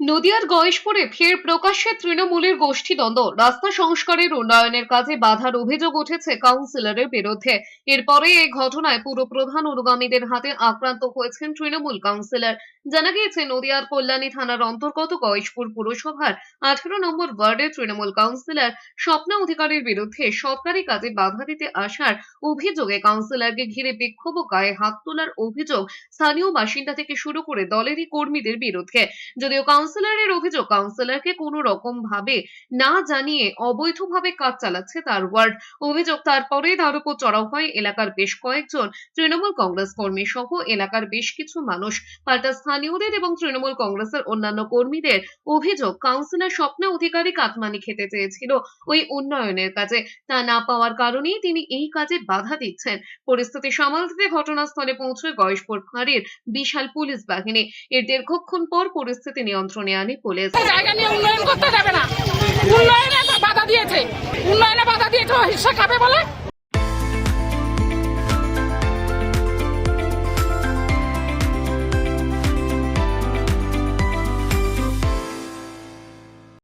নদিয়ার গয়েশপুরে ফের প্রকাশ্যে তৃণমূলের গোষ্ঠীদ্বন্দ্ব রাস্তা সংস্কারের উন্নয়নের কাজে বাধার অভিযোগ উঠেছে কাউন্সিলরের বিরুদ্ধে। এরপরে এই ঘটনায় পুরো প্রধান অনুগামীদের হাতে আক্রান্ত হয়েছেন তৃণমূল কাউন্সিলর। জানা গিয়েছে, নদিয়ার কল্যাণী থানার অন্তর্গত গয়েশপুর পুরসভার আঠারো নম্বর ওয়ার্ডের তৃণমূল কাউন্সিলর স্বপ্না অধিকারীর বিরুদ্ধে সরকারি কাজে বাধা দিতে আসার অভিযোগে কাউন্সিলরকে ঘিরে বিক্ষোভ গায়ে হাত তোলার অভিযোগ স্থানীয় বাসিন্দা থেকে শুরু করে দলেরই কর্মীদের বিরুদ্ধে। যদিও কাউন্সিলরের অভিযোগ কাউন্সিলরকে কোনো রকম ভাবে না জানিয়ে অবৈধভাবে কাজ চালাচ্ছে তার ওয়ার্ড। অভিযোগ তারপরে তার উপর চড়াও হয়। এলাকার বেশ কয়েকজন তৃণমূল কংগ্রেস কর্মী সহ এলাকার বেশ কিছু মানুষ, পাল্টা স্থানীয়দের এবং তৃণমূল কংগ্রেসের অন্যান্য কর্মীদের অভিযোগ কাউন্সিলর স্বপ্নে অধিকারী কাটমানি খেতে চেয়েছিল ওই উন্নয়নের কাজে। তা না পাওয়ার কারণেই তিনি এই কাজে বাধা দিচ্ছেন। পরিস্থিতি সামাল দিতে ঘটনাস্থলে পৌঁছয় গয়েশপুর ফাঁড়ির বিশাল পুলিশ বাহিনী। এর দীর্ঘক্ষণ পর পরিস্থিতি নিয়ন্ত্রণে আনে পুলিশ জায়গা নিয়ে উন্নয়ন করতে যাবে না। উন্নয়নে বাধা দিয়েছে। উন্নয়নে বাধা দিয়েছে হিসা খাবে বলে?